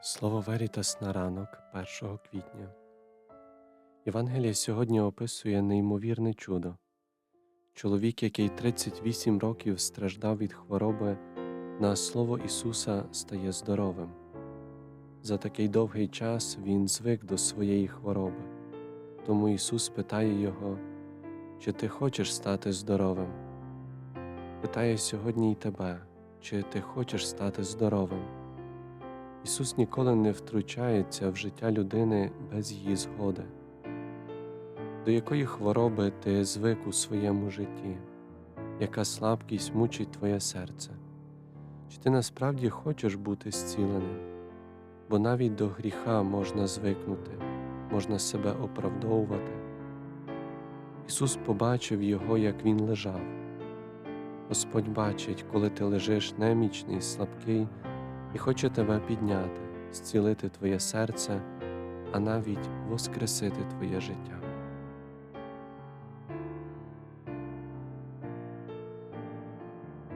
Слово Верітас на ранок 1 квітня. Євангеліє сьогодні описує неймовірне чудо. Чоловік, який 38 років страждав від хвороби, на слово Ісуса стає здоровим. За такий довгий час він звик до своєї хвороби, тому Ісус питає його, чи ти хочеш стати здоровим? Питає сьогодні й тебе, чи ти хочеш стати здоровим. Ісус ніколи не втручається в життя людини без її згоди. До якої хвороби ти звик у своєму житті, яка слабкість мучить твоє серце? Чи ти насправді хочеш бути зціленим? Бо навіть до гріха можна звикнути, можна себе оправдовувати. Ісус побачив його, як він лежав. Господь бачить, коли ти лежиш немічний, слабкий і хоче тебе підняти, зцілити твоє серце, а навіть воскресити твоє життя.